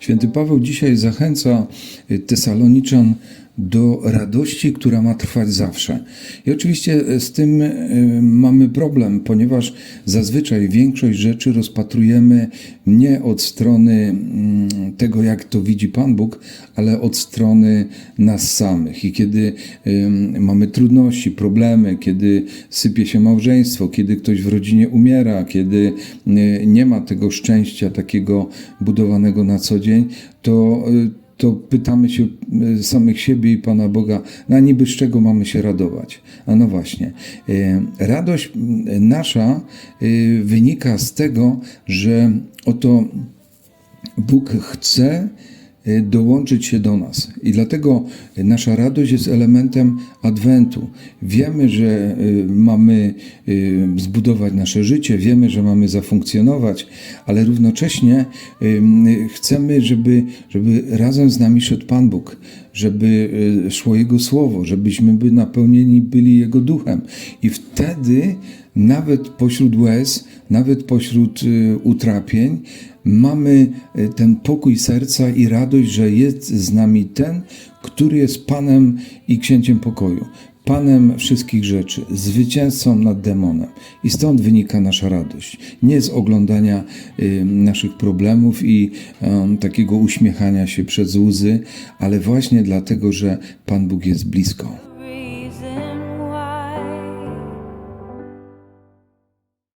Święty Paweł dzisiaj zachęca Tesaloniczan do radości, która ma trwać zawsze. I oczywiście z tym y, mamy problem, ponieważ zazwyczaj większość rzeczy rozpatrujemy nie od strony mm, tego, jak to widzi Pan Bóg, ale od strony nas samych. I kiedy mamy trudności, problemy, kiedy sypie się małżeństwo, kiedy ktoś w rodzinie umiera, kiedy y, nie ma tego szczęścia takiego budowanego na co dzień, to to pytamy się y, samych siebie i Pana Boga, no a niby z czego mamy się radować? A no właśnie, y, radość nasza y, wynika z tego, że oto Bóg chce dołączyć się do nas. I dlatego nasza radość jest elementem adwentu. Wiemy, że y, mamy y, zbudować nasze życie, wiemy, że mamy zafunkcjonować, ale równocześnie y, y, chcemy, żeby, żeby razem z nami szedł Pan Bóg, żeby y, szło Jego Słowo, żebyśmy by napełnieni byli Jego duchem. I wtedy nawet pośród łez, nawet pośród y, utrapień, mamy y, ten pokój serca i radość, że jest z nami ten, który jest Panem i Księciem pokoju. Panem wszystkich rzeczy, zwycięzcą nad demonem. I stąd wynika nasza radość. Nie z oglądania y, naszych problemów i em, takiego uśmiechania się przez łzy, ale właśnie dlatego, że Pan Bóg jest blisko.